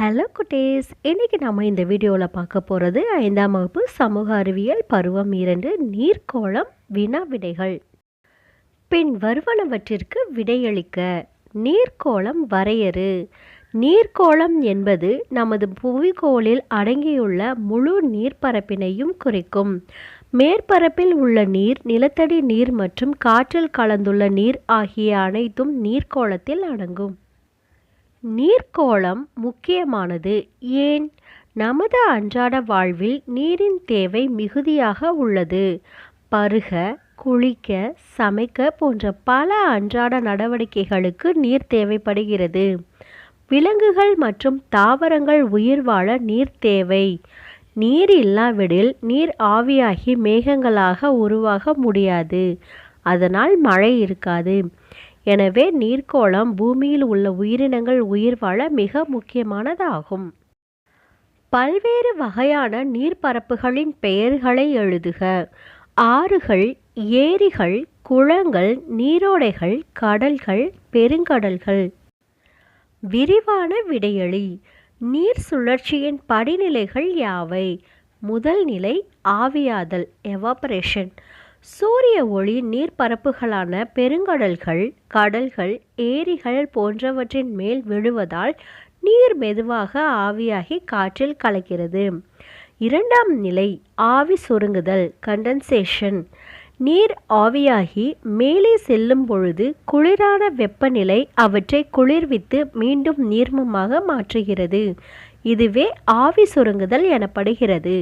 Hello குட்டீஸ். இன்றைக்கி நம்ம இந்த வீடியோவில் பார்க்க போகிறது ஐந்தாம் வகுப்பு சமூக அறிவியல் பருவம் இரண்டு நீர்க்கோளம் வினா விடைகள் பின் வருவனவற்றிற்கு விடையளிக்க நீர்க்கோளம் வரையறு. நீர்க்கோளம் என்பது நமது புவிக்கோளில் அடங்கியுள்ள முழு நீர்ப்பரப்பினையும் குறிக்கும். மேற்பரப்பில் உள்ள நீர் நிலத்தடி நீர் மற்றும் காற்றில் கலந்துள்ள நீர் ஆகிய அனைத்தும் நீர்க்கோளத்தில் அடங்கும். நீர்க்கோளம் முக்கியமானது. ஏன்? நமது அன்றாட வாழ்வில் நீரின் தேவை மிகுதியாக உள்ளது. பருக குளிக்க சமைக்க போன்ற பல அன்றாட நடவடிக்கைகளுக்கு நீர் தேவைப்படுகிறது. விலங்குகள் மற்றும் தாவரங்கள் உயிர் வாழ நீர் தேவை. நீர் இல்லாவிடில் நீர் ஆவியாகி மேகங்களாக உருவாக முடியாது. அதனால் மழை இருக்காது. எனவே நீர்க்கோளம் பூமியில் உள்ள உயிரினங்கள் உயிர் வாழ மிக முக்கியமானதாகும். பல்வேறு வகையான நீர்ப்பரப்புகளின் பெயர்களை எழுதுக. ஆறுகள் ஏரிகள் குளங்கள் நீரோடைகள் கடல்கள் பெருங்கடல்கள். விரிவான விடையளி. நீர் சுழற்சியின் படிநிலைகள் யாவை? முதல் நிலை ஆவியாதல் எவாபரேஷன் சூரிய ஒளி நீர்ப்பரப்புகளான பெருங்கடல்கள் கடல்கள் ஏரிகள் போன்றவற்றின் மேல் விழுவதால் நீர் மெதுவாக ஆவியாகி காற்றில் கலக்கிறது. இரண்டாம் நிலை ஆவி சுருங்குதல் கண்டன்சேஷன் நீர் ஆவியாகி மேலே செல்லும் பொழுது குளிரான வெப்பநிலை அவற்றை குளிர்வித்து மீண்டும் நீர்மமாக மாற்றுகிறது. இதுவே ஆவி சுருங்குதல் எனப்படுகிறது.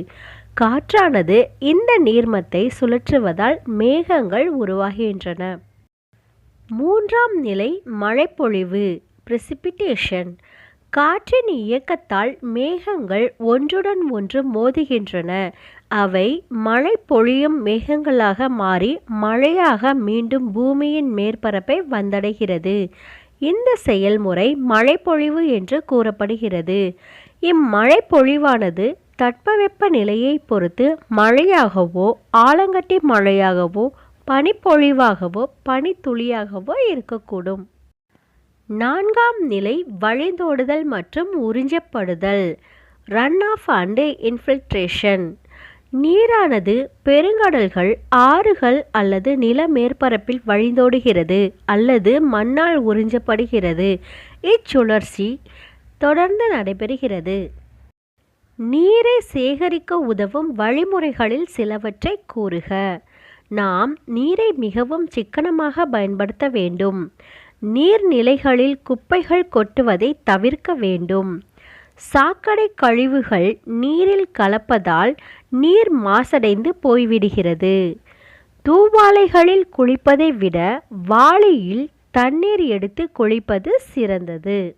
காற்றானது இந்த நீர்மத்தை சுழற்றுவதால் மேகங்கள் உருவாகின்றன. மூன்றாம் நிலை மழைப்பொழிவு பிரிசிபிட்டேஷன் காற்றின் இயக்கத்தால் மேகங்கள் ஒன்றுடன் ஒன்று மோதுகின்றன. அவை மழை பொழியும் மேகங்களாக மாறி மழையாக மீண்டும் பூமியின் மேற்பரப்பை வந்தடைகிறது. இந்த செயல்முறை மழைப்பொழிவு என்று கூறப்படுகிறது. இம்மழை பொழிவானது தட்பவெப்ப நிலையை பொறுத்து மழையாகவோ ஆலங்கட்டி மழையாகவோ பனிப்பொழிவாகவோ பனித்துளியாகவோ இருக்கக்கூடும். நான்காம் நிலை வழிந்தோடுதல் மற்றும் உறிஞ்சப்படுதல். ரன் ஆஃப் அண்டு இன்ஃபில்ட்ரேஷன் நீரானது பெருங்கடல்கள் ஆறுகள் அல்லது நில மேற்பரப்பில் வழிந்தோடுகிறது அல்லது மண்ணால் உறிஞ்சப்படுகிறது. இச்சுழற்சி தொடர்ந்து நடைபெறுகிறது. நீரை சேகரிக்க உதவும் வழிமுறைகளில் சிலவற்றை கூறுக. நாம் நீரை மிகவும் சிக்கனமாக பயன்படுத்த வேண்டும். நீர்நிலைகளில் குப்பைகள் கொட்டுவதை தவிர்க்க வேண்டும். சாக்கடை கழிவுகள் நீரில் கலப்பதால் நீர் மாசடைந்து போய்விடுகிறது. தூவாலைகளில் குளிப்பதை விட வாளியில் தண்ணீர் எடுத்து குளிப்பது சிறந்தது.